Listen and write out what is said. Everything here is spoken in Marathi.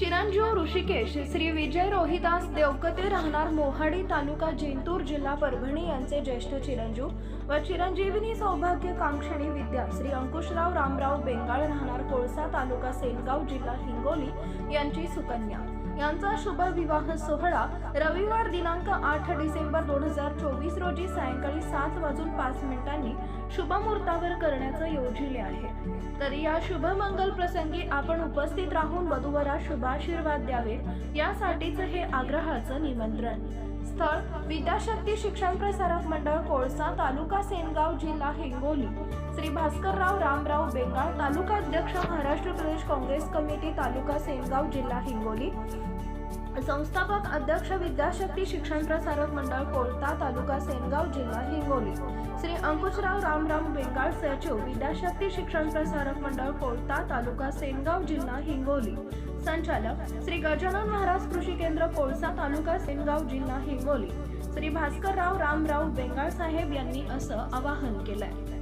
चिरंजीव ऋषिकेश श्री विजय रोहिदास देवकते राहणार मोहाडी तालुका जिंतूर जिल्हा परभणी यांचे ज्येष्ठ चिरंजीव व चिरंजीविनी सौभाग्य कांक्षणी विद्या श्री अंकुशराव रामराव बेंगाळ राहणार कोळसा तालुका सेनगाव जिल्हा हिंगोली यांची सुकन्या. यांचा शुभ विवाह सोहळा रविवार दिनांक आठ डिसेंबर दोन हजार चोवीस रोजी सायंकाळी सात वाजून पाच मिनिटांनी शुभमुहूर्तावर करण्याचं योजिले आहे. तर या शुभ मंगल प्रसंगी आपण उपस्थित राहून वधूवरा शुभाशीर्वाद द्यावे यासाठीच हे आग्रहाचं निमंत्रण. स्थळ विद्याशक्ती शिक्षण प्रसारक मंडळ कोळसा तालुका सेनगाव जिल्हा हिंगोली. श्री भास्करराव रामराव बेंगाळ तालुका अध्यक्ष महाराष्ट्र प्रदेश काँग्रेस कमिटी तालुका सेनगाव जिल्हा हिंगोली. संस्थापक अध्यक्ष विद्याशक्ती शिक्षण प्रसारक मंडळ कोलता तालुका सेनगाव जिल्हा हिंगोली. श्री अंकुशराव रामराम बेंगाळ सचिव विद्याशक्ती शिक्षण प्रसारक मंडळ कोळता तालुका सेनगाव जिल्हा हिंगोली. संचालक श्री गजानन महाराज कृषी केंद्र कोळसा तालुका सेनगाव जिल्हा हिंगोली. श्री भास्करराव रामराव बेंगाळ साहेब यांनी असं आवाहन केलंय.